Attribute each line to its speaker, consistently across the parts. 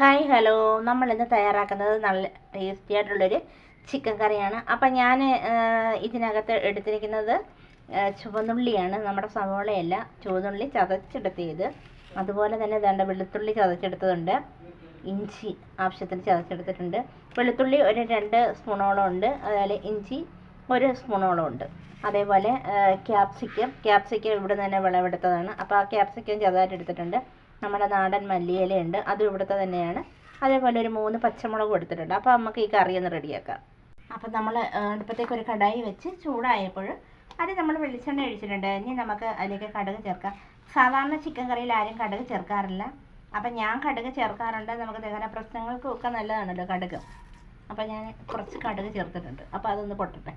Speaker 1: Hi hello. നമ്മൾ ഇന്ന് തയ്യാറാക്കുന്നത് നല്ല ടേസ്റ്റി ആയിട്ടുള്ളൊരു ചിക്കൻ കറിയാണ്. അപ്പം ഞാൻ ഇതിനകത്ത് എടുത്തിരിക്കുന്നത് ചുവന്നുള്ളിയാണ്. നമ്മുടെ സവോളയല്ല ചുവന്നുള്ളി ചതച്ചെടുത്തിയത്. അതുപോലെ തന്നെ വേണ്ട വെളുത്തുള്ളി ചതച്ചെടുത്തതുണ്ട്. ഇഞ്ചി ആവശ്യത്തിന് ചതച്ചെടുത്തിട്ടുണ്ട്. വെളുത്തുള്ളി ഒരു രണ്ട് സ്പൂണോളം ഉണ്ട്. അതുപോലെ ഇഞ്ചി ഒരു സ്പൂണോളം ഉണ്ട്. അതേപോലെ ക്യാപ്സിക്കം ക്യാപ്സിക്കം ഇവിടെ നിന്ന് തന്നെ വിളവെടുത്തതാണ്. അപ്പോൾ ആ ക്യാപ്സിക്കം ചെറുതായിട്ട് എടുത്തിട്ടുണ്ട്. നമ്മുടെ നാടൻ മല്ലിയിലയുണ്ട്. അതും ഇവിടുത്തെ തന്നെയാണ്. അതേപോലെ ഒരു മൂന്ന് പച്ചമുളക് കൊടുത്തിട്ടുണ്ട് അപ്പോൾ നമുക്ക് ഈ കറി ഒന്ന് റെഡിയാക്കാം. അപ്പോൾ നമ്മൾ അടുപ്പത്തേക്ക് ഒരു കടായി വെച്ച് ചൂടായപ്പോൾ അത് നമ്മൾ വെളിച്ചെണ്ണ ഒഴിച്ചിട്ടുണ്ട്. ഇനി നമുക്ക് അതിലേക്ക് കടുക് ചേർക്കാം. സാധാരണ ചിക്കൻ കറിയിൽ ആരും കടുക് ചേർക്കാറില്ല. അപ്പം ഞാൻ കടുക് ചേർക്കാറുണ്ട്. നമുക്ക് ദഹന പ്രശ്നങ്ങൾക്കും ഒക്കെ നല്ലതാണല്ലോ കടുക്. അപ്പം ഞാൻ കുറച്ച് കടുക് ചേർത്തിട്ടുണ്ട്. അപ്പോൾ അതൊന്ന് പൊട്ടട്ടെ.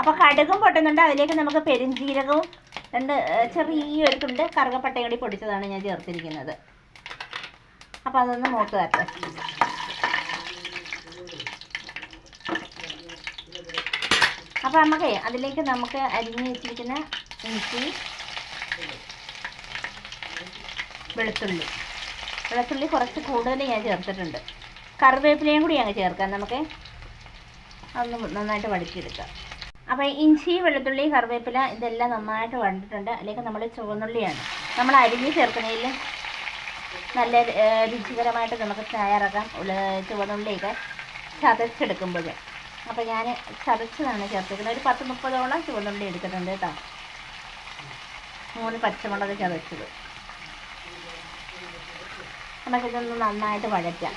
Speaker 1: അപ്പോൾ കടുകും പൊട്ടുന്നുണ്ട്. അതിലേക്ക് നമുക്ക് പെരുംജീരകവും രണ്ട് ചെറിയ ചെറിയൊരു തുണ്ട് കറുകപ്പട്ടയും കൂടി പൊടിച്ചതാണ് ഞാൻ ചേർത്തിരിക്കുന്നത്. അപ്പോൾ അതൊന്ന് മൂത്ത് വരട്ടെ അപ്പോൾ നമുക്ക് അതിലേക്ക് നമുക്ക് അരിഞ്ഞ് വെച്ചിരിക്കുന്ന ഇഞ്ചി വെളുത്തുള്ളി. വെളുത്തുള്ളി കുറച്ച് കൂടുതൽ ഞാൻ ചേർത്തിട്ടുണ്ട്. കറിവേപ്പിലയും കൂടി അങ്ങ് ചേർക്കാം. നമുക്ക് അതൊന്ന് നന്നായിട്ട് വഴറ്റിയെടുക്കാം. അപ്പോൾ ഇഞ്ചി വെളുത്തുള്ളി കറിവേപ്പില ഇതെല്ലാം നന്നായിട്ട് വണ്ടിട്ടുണ്ട് അല്ലെങ്കിൽ നമ്മൾ ചുവന്നുള്ളിയാണ്. നമ്മൾ അരിഞ്ഞ് ചേർക്കുന്നതിൽ നല്ല രുചികരമായിട്ട് നമുക്ക് തയ്യാറാക്കാം. ചുവന്നുള്ളിയൊക്കെ ചതച്ചെടുക്കുമ്പോൾ അപ്പോൾ ഞാൻ ചതച്ചതാണ് ചേർത്തിരിക്കുന്നത്. ഒരു പത്ത് മുപ്പതോളം ചുവന്നുള്ളി എടുത്തിട്ടുണ്ട് കേട്ടോ. മൂന്ന് പച്ചമുളക് ചതച്ചത്. നമുക്കിതൊന്ന് നന്നായിട്ട് വഴറ്റാം.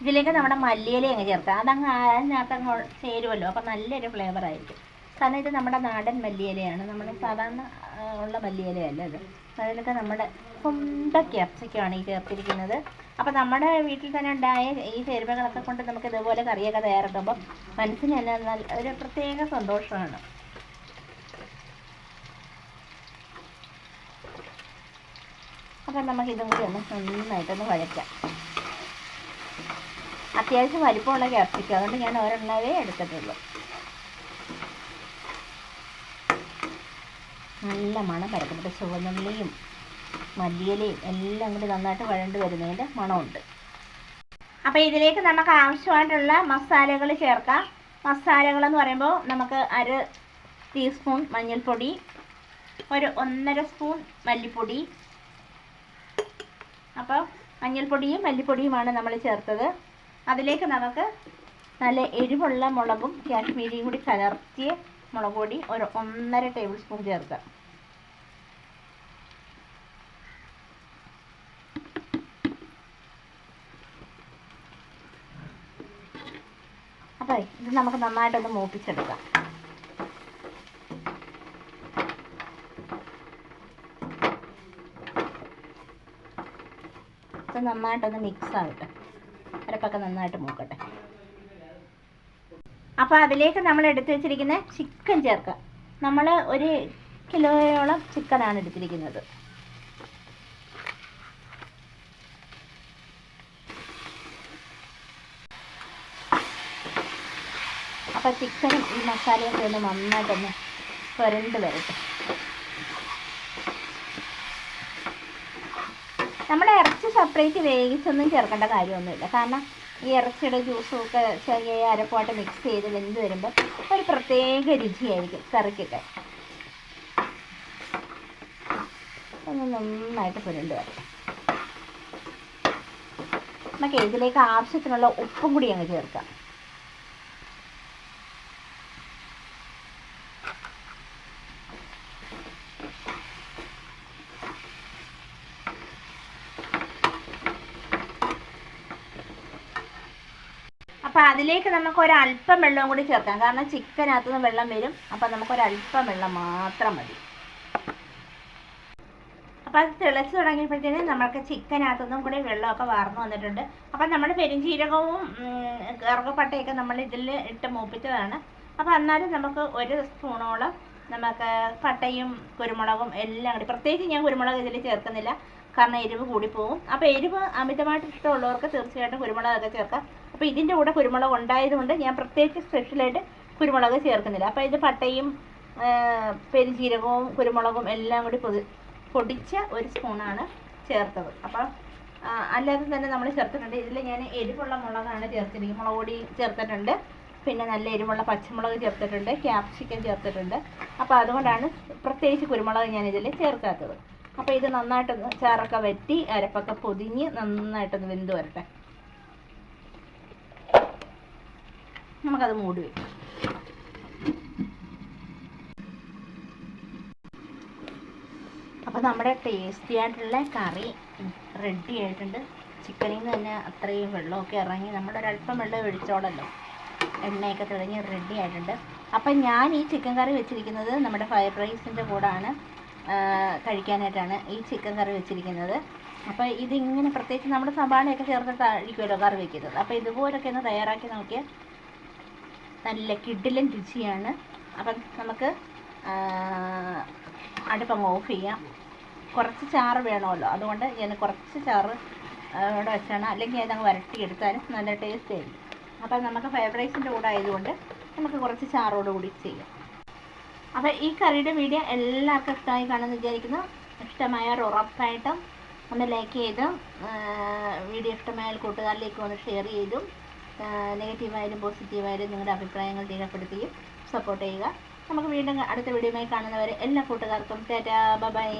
Speaker 1: ഇതിലേക്ക് നമ്മുടെ മല്ലിയില അങ്ങ് ചേർക്കാം അതങ്ങ് അതിനകത്ത് അങ്ങ് ചേരുമല്ലോ അപ്പം നല്ലൊരു ഫ്ലേവർ ആയിരിക്കും. കാരണം ഇത് നമ്മുടെ നാടൻ മല്ലിയിലയാണ്. നമ്മുടെ സാധാരണ ഉള്ള മല്ലിയിലയല്ല ഇത്. അതിലൊക്കെ നമ്മുടെ കൊണ്ട ക്യാപ്സിക്കമാണ് ഈ ചേർത്തിരിക്കുന്നത്. അപ്പം നമ്മുടെ വീട്ടിൽ തന്നെ ഉണ്ടായ ഈ ചേരുവകളൊക്കെ കൊണ്ട് നമുക്ക് ഇതുപോലെ കറിയൊക്കെ തയ്യാറാക്കുമ്പോൾ മനസ്സിന് തന്നെ നല്ല ഒരു പ്രത്യേക സന്തോഷമാണ്. അപ്പം നമുക്കിതും കൂടി ഒന്ന് നന്നായിട്ടൊന്ന് വഴറ്റാം. അത്യാവശ്യം വലിപ്പമുള്ള ക്യാപ്സിക്കം അതുകൊണ്ട് ഞാൻ ഒരെണ്ണവേ എടുത്തിട്ടുള്ളൂ. നല്ല മണം പരക്കുന്നുണ്ട് ചുവന്നുള്ളിയും മല്ലിയിലയും എല്ലാം കൂടി നന്നായിട്ട് വഴണ്ട് വരുന്നതിന്റെ മണമുണ്ട്. അപ്പോൾ ഇതിലേക്ക് നമുക്ക് ആവശ്യമായിട്ടുള്ള മസാലകൾ ചേർക്കാം. മസാലകൾ എന്ന് പറയുമ്പോൾ നമുക്ക് അര ടീസ്പൂൺ മഞ്ഞൾപ്പൊടി ഒരു ഒന്നര സ്പൂൺ മല്ലിപ്പൊടി. അപ്പോൾ മഞ്ഞൾപ്പൊടിയും മല്ലിപ്പൊടിയുമാണ് നമ്മൾ ചേർത്തത്. അതിലേക്ക് നമുക്ക് നല്ല എരിവുള്ള മുളകും കാശ്മീരിയും കൂടി കലർത്തിയ മുളക് പൊടി ഒരു ഒന്നര ടേബിൾ സ്പൂൺ ചേർക്കാം അപ്പോൾ ഇത് നമുക്ക് നന്നായിട്ടൊന്ന് മൂപ്പിച്ചെടുക്കാം. നന്നായിട്ടൊന്ന് മിക്സ് ആവട്ടെ. അരപ്പൊക്കെ നന്നായിട്ട് മൂക്കട്ടെ. അപ്പോൾ അതിലേക്ക് നമ്മൾ എടുത്തു വെച്ചിരിക്കുന്ന ചിക്കൻ ചേർക്കാം നമ്മൾ ഒരു കിലോയോളം ചിക്കനാണ് എടുത്തിരിക്കുന്നത്. അപ്പോൾ ചിക്കനും ഈ മസാലയൊക്കെ ഒന്ന് നന്നായിട്ടൊന്ന് പുരണ്ട് വരട്ടെ. നമ്മുടെ ഇറച്ചി സെപ്പറേറ്റ് വേവിച്ചൊന്നും ചേർക്കേണ്ട കാര്യമൊന്നുമില്ല. കാരണം ഈ ഇറച്ചിയുടെ ജ്യൂസും ഒക്കെ ചെറിയ അരപ്പാട്ട് മിക്സ് ചെയ്ത് വെന്ത് വരുമ്പോൾ ഒരു പ്രത്യേക രുചിയായിരിക്കും കറിക്കൊക്കെ. ഒന്ന് നന്നായിട്ട് പുരണ്ട് വരാം നമുക്ക് ഇതിലേക്ക് ആവശ്യത്തിനുള്ള ഉപ്പും കൂടി അങ്ങ് ചേർക്കാം. അപ്പോൾ അതിലേക്ക് നമുക്ക് ഒരല്പം വെള്ളം കൂടി ചേർക്കാം. കാരണം ചിക്കനകത്തു നിന്ന് വെള്ളം വരും. അപ്പോൾ നമുക്ക് ഒരല്പം വെള്ളം മാത്രം മതി. അപ്പോൾ അത് തിളച്ച് തുടങ്ങിയപ്പോഴത്തേന് നമുക്ക് ചിക്കനകത്തുനിന്നും കൂടി വെള്ളമൊക്കെ വാർന്നു വന്നിട്ടുണ്ട്. അപ്പം നമ്മൾ പെരുംജീരകവും കറുകപ്പട്ടയൊക്കെ നമ്മൾ ഇതിൽ ഇട്ട് മൂപ്പിച്ചതാണ്. അപ്പോൾ എന്നാലും നമുക്ക് ഒരു സ്പൂണോളം നമുക്ക് പട്ടയും കുരുമുളകും എല്ലാം കൂടി. പ്രത്യേകിച്ച് ഞാൻ കുരുമുളക് ഇതിൽ ചേർക്കുന്നില്ല. കാരണം എരിവ് കൂടിപ്പോവും. അപ്പോൾ എരിവ് അമിതമായിട്ട് ഇഷ്ടമുള്ളവർക്ക് തീർച്ചയായിട്ടും കുരുമുളകൊക്കെ ചേർക്കാം. അപ്പോൾ ഇതിന്റെ കൂടെ കുരുമുളക് ഉണ്ടായതുകൊണ്ട് ഞാൻ പ്രത്യേകിച്ച് സ്പെഷ്യലായിട്ട് കുരുമുളക് ചേർക്കുന്നില്ല. അപ്പോൾ ഇത് പട്ടയും പെരുജീരകവും കുരുമുളകും എല്ലാം കൂടി പൊതി പൊടിച്ച ഒരു സ്പൂണാണ് ചേർത്തത്. അപ്പോൾ അല്ലാതെ തന്നെ നമ്മൾ ചേർത്തിട്ടുണ്ട്. ഇതിൽ ഞാൻ എരിവുള്ള മുളകാണ് ചേർത്തിരിക്കുന്നത്. മുളക് പൊടി ചേർത്തിട്ടുണ്ട്. പിന്നെ നല്ല എരിവുള്ള പച്ചമുളക് ചേർത്തിട്ടുണ്ട്. ക്യാപ്സിക്കം ചേർത്തിട്ടുണ്ട്. അപ്പോൾ അതുകൊണ്ടാണ് പ്രത്യേകിച്ച് കുരുമുളക് ഞാൻ ഇതിൽ ചേർക്കാത്തത്. അപ്പോൾ ഇത് നന്നായിട്ടൊന്ന് ചാറൊക്കെ വെട്ടി അരപ്പൊക്കെ പൊതിഞ്ഞ് നന്നായിട്ടൊന്ന് വെന്ത് വരട്ടെ. നമുക്കത് മൂടി വെക്കാം. അപ്പോൾ നമ്മുടെ ടേസ്റ്റി ആയിട്ടുള്ള കറി റെഡി ആയിട്ടുണ്ട്. ചിക്കനിൽ നിന്ന് തന്നെ അത്രയും വെള്ളമൊക്കെ ഇറങ്ങി നമ്മളൊരല്പം വെള്ളം ഒഴിച്ചോളല്ലോ. എണ്ണയൊക്കെ തെളിഞ്ഞ് റെഡി ആയിട്ടുണ്ട്. അപ്പം ഞാൻ ഈ ചിക്കൻ കറി വെച്ചിരിക്കുന്നത് നമ്മുടെ ഫ്രൈഡ് റൈസിന്റെ കൂടാണ്. കഴിക്കാനായിട്ടാണ് ഈ ചിക്കൻ കറി വെച്ചിരിക്കുന്നത്. അപ്പോൾ ഇതിങ്ങനെ പ്രത്യേകിച്ച് നമ്മുടെ സവാളയൊക്കെ ചേർത്തിട്ടായിരിക്കുമല്ലോ കറി വെക്കുന്നത്. അപ്പോൾ ഇതുപോലൊക്കെ ഒന്ന് തയ്യാറാക്കി നോക്കിയാൽ നല്ല കിഡിലും രുചിയാണ്. അപ്പം നമുക്ക് അടുപ്പം അടുപ്പങ്ങ് ഓഫ് ചെയ്യാം. കുറച്ച് ചാറ് വേണമല്ലോ. അതുകൊണ്ട് ഞാൻ കുറച്ച് ചാറ് ഇവിടെ വെച്ചാണ്. അല്ലെങ്കിൽ അതങ്ങ് വരട്ടിയെടുത്താലും നല്ല ടേസ്റ്റ് ആയിരിക്കും. അപ്പം നമുക്ക് ഫ്രൈഡ് റൈസിന്റെ കൂടെ ആയതുകൊണ്ട് നമുക്ക് കുറച്ച് ചാറോട് കൂടി ചെയ്യാം. അപ്പം ഈ കറിയുടെ വീഡിയോ എല്ലാവർക്കും ഇഷ്ടമായി കാണുമെന്ന് വിചാരിക്കുന്നു. ഇഷ്ടമായവർ ഉറപ്പായിട്ടും ഒന്ന് ലൈക്ക് ചെയ്തും വീഡിയോ ഇഷ്ടമായാൽ കൂട്ടുകാരിലേക്ക് ഒന്ന് ഷെയർ ചെയ്തും. നെഗറ്റീവായാലും പോസിറ്റീവായാലും നിങ്ങളുടെ അഭിപ്രായങ്ങൾ രേഖപ്പെടുത്തുകയും സപ്പോർട്ട് ചെയ്യുക. നമുക്ക് വീണ്ടും അടുത്ത വീഡിയോയുമായി കാണുന്നവരെ എല്ലാ കൂട്ടുകാർക്കും ടാറ്റാ ബൈ.